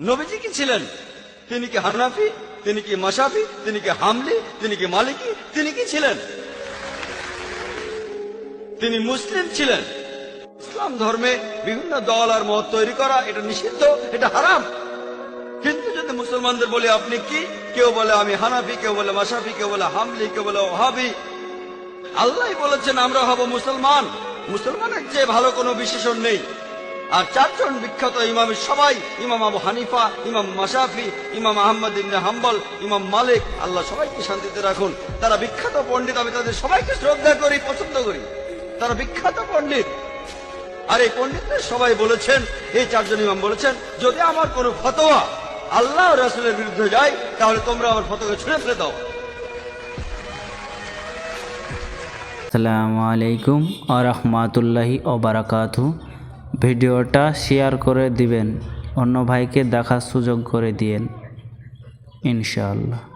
নবীজি কি ছিলেন? তিনি কি হানাফি? তিনি কি মাসাফি তিনি কি হামলি? তিনি কি মালিকি? তিনি কি ছিলেন? তিনি মুসলিম ছিলেন। ইসলাম ধর্মে বিভিন্ন দল আর মত তৈরি করা এটা নিষিদ্ধ, এটা হারাম। কিন্তু যদি মুসলমানদের বলি, আপনি কি? কেউ বলে, আমি হানাফি। কেউ বলে মাসাফি কেউ বলে, হামলি। কেউ বলে, ওহাবি। আল্লাহ বলেছেন, আমরা হব মুসলমান। মুসলমানের যে ভালো কোনো বিশেষণ নেই। আর চারজন বিখ্যাত ইমামের সবাই, ইমাম আবু হানিফা, ইমাম মাসাফি ইমাম আহমদ ইবনে হাম্বল, ইমাম মালিক, আল্লাহ সবাইকে শান্তিতে রাখুন। তারা বিখ্যাত পণ্ডিত, আমি তাদের সবাইকে শ্রদ্ধা করি, পছন্দ করি। তারা বিখ্যাত পণ্ডিত। আর এই পণ্ডিতদের সবাই বলেছেন, এই চারজন ইমাম বলেছেন, যদি আমার কোনো ফতোয়া আল্লাহ রাসুলের বিরুদ্ধে যায়, তাহলে তোমরা আমার ফতোয়া ছুঁড়ে ফেলে দাও। আসসালামু আলাইকুম আ রহমাতুল্লাহি ওবারাকাতু ভিডিওটা শেয়ার করে দিবেন। অন্য ভাইকে দেখার সুযোগ করে দিয়েন। ইনশাআল্লাহ।